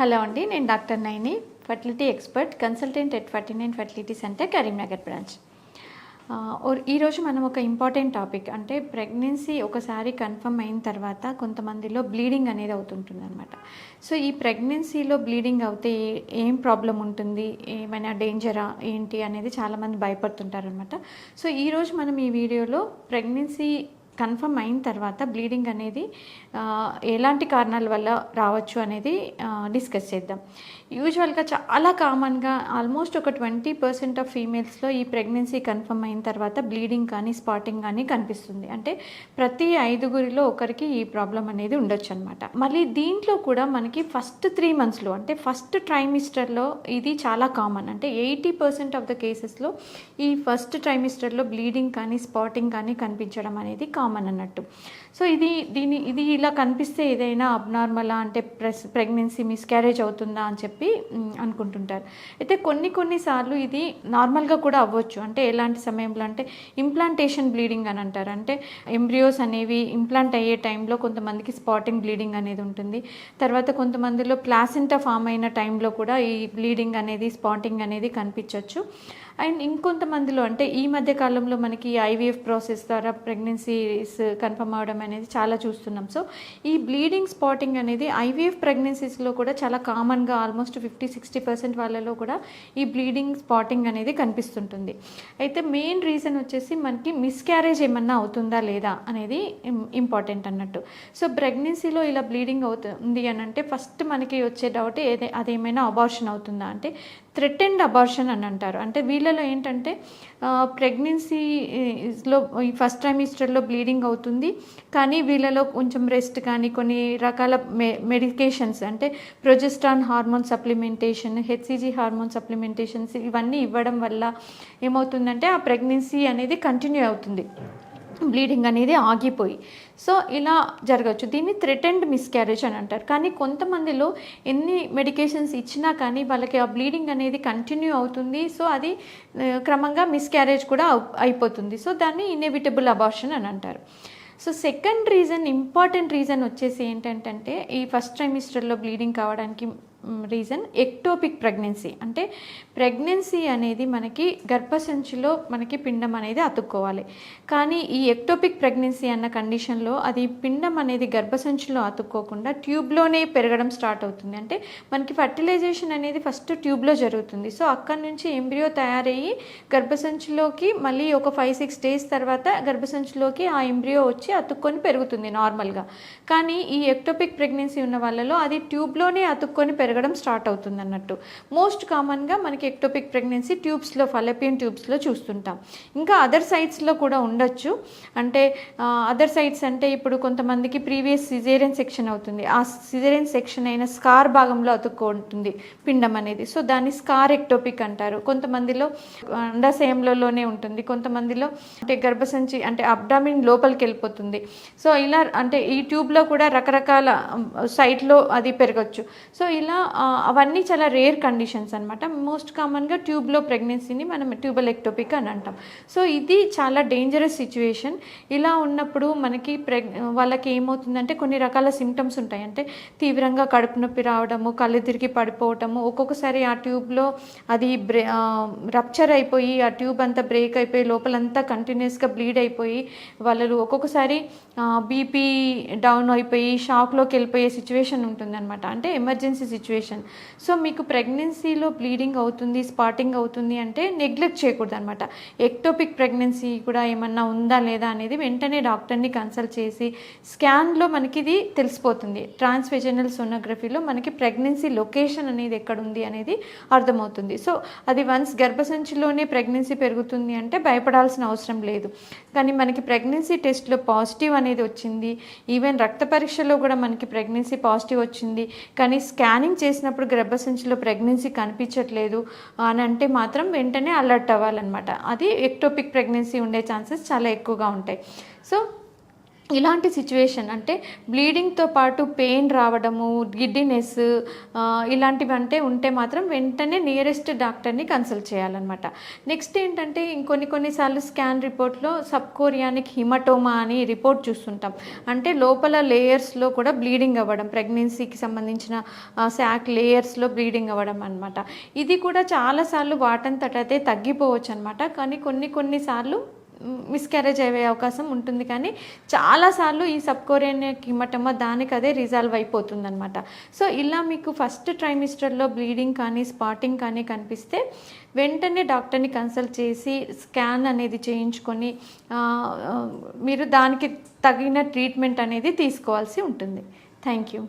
Hello అండి నేను doctor Naini fertility expert consultant at Ferty nine fertility centre Karimnagar branch. ఈరోజు మనం ఒక ఇంపార్టెంట్ టాపిక్ అంటే ప్రెగ్నెన్సీ ఒకసారి కన్ఫర్మ్ అయిన తర్వాత కొంతమందిలో బ్లీడింగ్ అనేది అవుతుంటుంది అనమాట సో ఈ ప్రెగ్నెన్సీలో బ్లీడింగ్ అవుతే ఏ- ఏం ప్రాబ్లం ఉంటుంది ఏమైనా డేంజరా ఏంటి అనేది చాలామంది భయపడుతుంటారనమాట సో ఈరోజు మనం ఈ వీడియోలో ప్రెగ్నెన్సీ కన్ఫర్మ్ అయిన తర్వాత బ్లీడింగ్ అనేది ఎలాంటి కారణాల వల్ల రావచ్చు అనేది డిస్కస్ చేద్దాం. యూజువల్గా చాలా కామన్గా ఆల్మోస్ట్ ఒక ట్వంటీ పర్సెంట్ ఆఫ్ ఫీమేల్స్లో ఈ ప్రెగ్నెన్సీ కన్ఫర్మ్ అయిన తర్వాత బ్లీడింగ్ కానీ స్పాటింగ్ కానీ కనిపిస్తుంది. అంటే ప్రతి ఐదుగురిలో ఒకరికి ఈ ప్రాబ్లం అనేది ఉండొచ్చు అనమాట మళ్ళీ దీంట్లో కూడా మనకి ఫస్ట్ త్రీ మంత్స్లో అంటే ఫస్ట్ ట్రైమిస్టర్లో ఇది చాలా కామన్. అంటే ఎయిటీ పర్సెంట్ ఆఫ్ ద కేసెస్లో ఈ ఫస్ట్ ట్రైమిస్టర్లో బ్లీడింగ్ కానీ స్పాటింగ్ కానీ కనిపించడం అనేది కామన్. అన్నట్టు. సో ఇది దీని ఇది ఇలా కనిపిస్తే ఏదైనా అబ్నార్మలా అంటే ప్రెస్ ప్రెగ్నెన్సీ మిస్క్యారేజ్ అవుతుందా అని చెప్పి అనుకుంటుంటారు. అయితే కొన్ని కొన్నిసార్లు ఇది నార్మల్గా కూడా అవ్వచ్చు. అంటే ఎలాంటి సమయంలో అంటే ఇంప్లాంటేషన్ బ్లీడింగ్ అని అంటారు. అంటే ఎంబ్రియోస్ అనేవి ఇంప్లాంట్ అయ్యే టైంలో కొంతమందికి స్పాటింగ్ బ్లీడింగ్ అనేది ఉంటుంది. తర్వాత కొంతమందిలో ప్లాసెంటా ఫామ్ అయిన టైంలో కూడా ఈ బ్లీడింగ్ అనేది స్పాటింగ్ అనేది కనిపించవచ్చు అండ్ ఇంకొంతమందిలో అంటే ఈ మధ్య కాలంలో మనకి ఐవీఎఫ్ ప్రాసెస్ ద్వారా ప్రెగ్నెన్సీస్ కన్ఫర్మ్ అవడం అనేది చాలా చూస్తున్నాం. సో ఈ బ్లీడింగ్ స్పాటింగ్ అనేది ఐవీఎఫ్ ప్రెగ్నెన్సీస్లో కూడా చాలా కామన్గా ఆల్మోస్ట్ ఫిఫ్టీ సిక్స్టీ పర్సెంట్ వాళ్ళలో కూడా ఈ బ్లీడింగ్ స్పాటింగ్ అనేది కనిపిస్తుంటుంది. అయితే మెయిన్ రీజన్ వచ్చేసి మనకి మిస్క్యారేజ్ ఏమన్నా అవుతుందా లేదా అనేది ఇంపార్టెంట్ అన్నట్టు. సో ప్రెగ్నెన్సీలో ఇలా బ్లీడింగ్ అవుతుంది అని అంటే ఫస్ట్ మనకి వచ్చే డౌట్ ఏదే అదేమైనా అబార్షన్ అవుతుందా అంటే థ్రెటెండ్ అబార్షన్ అని అంటారు. అంటే వీళ్ళలో ఏంటంటే ప్రెగ్నెన్సీలో ఈ ఫస్ట్ ట్రైమిస్టర్లో బ్లీడింగ్ అవుతుంది. కానీ వీళ్ళలో కొంచెం రెస్ట్ కానీ కొన్ని రకాల మె మెడికేషన్స్ అంటే progesterone hormone supplementation HCG hormone supplementations ఇవన్నీ ఇవ్వడం వల్ల ఏమవుతుందంటే ఆ ప్రెగ్నెన్సీ అనేది కంటిన్యూ అవుతుంది. బ్లీడింగ్ అనేది ఆగిపోయి. సో ఇలా జరగచ్చు. దీన్ని థ్రెటెండ్ మిస్క్యారేజ్ అని అంటారు. కానీ కొంతమందిలో ఎన్ని మెడికేషన్స్ ఇచ్చినా కానీ వాళ్ళకి ఆ బ్లీడింగ్ అనేది కంటిన్యూ అవుతుంది. సో అది క్రమంగా మిస్క్యారేజ్ కూడా అయిపోతుంది. సో దాన్ని ఇన్ఎవిటబుల్ అబార్షన్ అని అంటారు. So second reason important reason వచ్చేసి ఏంటంటే ఈ ఫస్ట్ ట్రైమిస్టర్లో బ్లీడింగ్ కావడానికి రీజన్ ఎక్టోపిక్ ప్రెగ్నెన్సీ అంటే ప్రెగ్నెన్సీ అనేది మనకి గర్భసంచిలో మనకి పిండం అనేది అతుక్కోవాలి. కానీ ఈ ఎక్టోపిక్ ప్రెగ్నెన్సీ అన్న కండిషన్లో అది పిండం అనేది గర్భసంచిలో అతుక్కోకుండా ట్యూబ్లోనే పెరగడం స్టార్ట్ అవుతుంది. అంటే మనకి ఫర్టిలైజేషన్ అనేది ఫస్ట్ ట్యూబ్లో జరుగుతుంది. సో అక్కడి నుంచి ఎంబ్రియో తయారయ్యి గర్భసంచిలోకి మళ్ళీ ఒక ఫైవ్ సిక్స్ డేస్ తర్వాత గర్భసంచిలోకి ఆ ఎంబ్రియో వచ్చి అతుక్కొని పెరుగుతుంది నార్మల్గా కానీ ఈ ఎక్టోపిక్ ప్రెగ్నెన్సీ ఉన్న వాళ్ళలో అది ట్యూబ్లోనే అతుక్కొని పెరగడం స్టార్ట్ అవుతుంది అన్నట్టు మోస్ట్ కామన్గా మనకి ఎక్టోపిక్ ప్రెగ్నెన్సీ ట్యూబ్స్లో ఫలపియన్ ట్యూబ్స్లో చూస్తుంటాం. ఇంకా అదర్ సైడ్స్లో కూడా ఉండొచ్చు. అంటే అదర్ సైడ్స్ అంటే ఇప్పుడు కొంతమందికి ప్రీవియస్ సిజేరియన్ సెక్షన్ అవుతుంది. ఆ సిజేరియన్ సెక్షన్ అయిన స్కార్ భాగంలో అతుక్కుంటుంది పిండం అనేది. సో దాన్ని స్కార్ ఎక్టోపిక్ అంటారు. కొంతమందిలో అండాశయంలోనే ఉంటుంది. కొంతమందిలో అంటే గర్భసంచి అంటే అబ్డామిన్ లోపలికి వెళ్ళిపోతుంది. సో ఇలా అంటే ఈ ట్యూబ్లో కూడా రకరకాల సైట్లో అది పెరగచ్చు. సో ఇలా అవన్నీ చాలా రేర్ కండిషన్స్ అనమాట మోస్ట్ కామన్గా ట్యూబ్లో ప్రెగ్నెన్సీని మనం ట్యూబల్ ఎక్టోపిక్ అని అంటాం. సో ఇది చాలా డేంజరస్ సిచ్యువేషన్ ఇలా ఉన్నప్పుడు మనకి ప్రెగ్ వాళ్ళకి ఏమవుతుందంటే కొన్ని రకాల సిమ్టమ్స్ ఉంటాయి. అంటే తీవ్రంగా కడుపు నొప్పి రావడము కళ్ళు తిరిగి పడిపోవటము ఒక్కొక్కసారి ఆ ట్యూబ్లో అది బ్రే రప్చర్ అయిపోయి ఆ ట్యూబ్ అంతా బ్రేక్ అయిపోయి లోపలంతా కంటిన్యూస్గా బ్లీడ్ అయిపోయి వాళ్ళు ఒక్కొక్కసారి బీపీ డౌన్ అయిపోయి షాక్లోకి వెళ్ళిపోయే సిచ్యువేషన్ ఉంటుందన్నమాట. అంటే ఎమర్జెన్సీ సిచ్యువేషన్ సో మీకు ప్రెగ్నెన్సీలో బ్లీడింగ్ అవుతుంది స్పాటింగ్ అవుతుంది అంటే నెగ్లెక్ట్ చేయకూడదు అనమాట ఎక్టోపిక్ ప్రెగ్నెన్సీ కూడా ఏమన్నా ఉందా లేదా అనేది వెంటనే డాక్టర్ని కన్సల్ట్ చేసి స్కాన్లో మనకి ఇది తెలిసిపోతుంది. ట్రాన్స్వెజనల్ సోనోగ్రఫీలో మనకి ప్రెగ్నెన్సీ లొకేషన్ అనేది ఎక్కడ ఉంది అనేది అర్థమవుతుంది. సో అది వన్స్ గర్భసంచిలోనే ప్రెగ్నెన్సీ పెరుగుతుంది అంటే భయపడాల్సిన అవసరం లేదు. కానీ మనకి ప్రెగ్నెన్సీ టెస్ట్లో పాజిటివ్ అనేది వచ్చింది. ఈవెన్ రక్త పరీక్షలో కూడా మనకి ప్రెగ్నెన్సీ పాజిటివ్ వచ్చింది. కానీ స్కానింగ్ చేసినప్పుడు గర్భసంచిలో ప్రెగ్నెన్సీ కనిపించట్లేదు అని అంటే మాత్రం వెంటనే అలర్ట్ అవ్వాలన్నమాట. అది ఎక్టోపిక్ ప్రెగ్నెన్సీ ఉండే ఛాన్సెస్ చాలా ఎక్కువగా ఉంటాయి. సో ఇలాంటి సిచ్యువేషన్ అంటే బ్లీడింగ్తో పాటు పెయిన్ రావడము గిడ్డినెస్ ఇలాంటివి అంటే ఉంటే మాత్రం వెంటనే నియరెస్ట్ డాక్టర్ని కన్సల్ట్ చేయాలన్నమాట. నెక్స్ట్ ఏంటంటే ఇంకొన్ని కొన్నిసార్లు స్కాన్ రిపోర్ట్లో సబ్కోరియానిక్ హిమటోమా అని రిపోర్ట్ చూస్తుంటాం. అంటే లోపల లేయర్స్లో కూడా బ్లీడింగ్ అవ్వడం ప్రెగ్నెన్సీకి సంబంధించిన శాక్ లేయర్స్లో బ్లీడింగ్ అవ్వడం అనమాట ఇది కూడా చాలాసార్లు అయితే తగ్గిపోవచ్చు అనమాట కానీ కొన్ని కొన్నిసార్లు మిస్క్యారేజ్ అయ్యే అవకాశం ఉంటుంది. కానీ చాలాసార్లు ఈ సబ్కోరియన్ కిమటమ దానికి అదే రిజాల్వ్ అయిపోతుంది అనమాట సో ఇలా మీకు ఫస్ట్ ట్రైమిస్టర్లో బ్లీడింగ్ కానీ స్పాటింగ్ కానీ కనిపిస్తే వెంటనే డాక్టర్ని కన్సల్ట్ చేసి స్కాన్ అనేది చేయించుకొని మీరు దానికి తగిన ట్రీట్మెంట్ అనేది తీసుకోవాల్సి ఉంటుంది. Thank you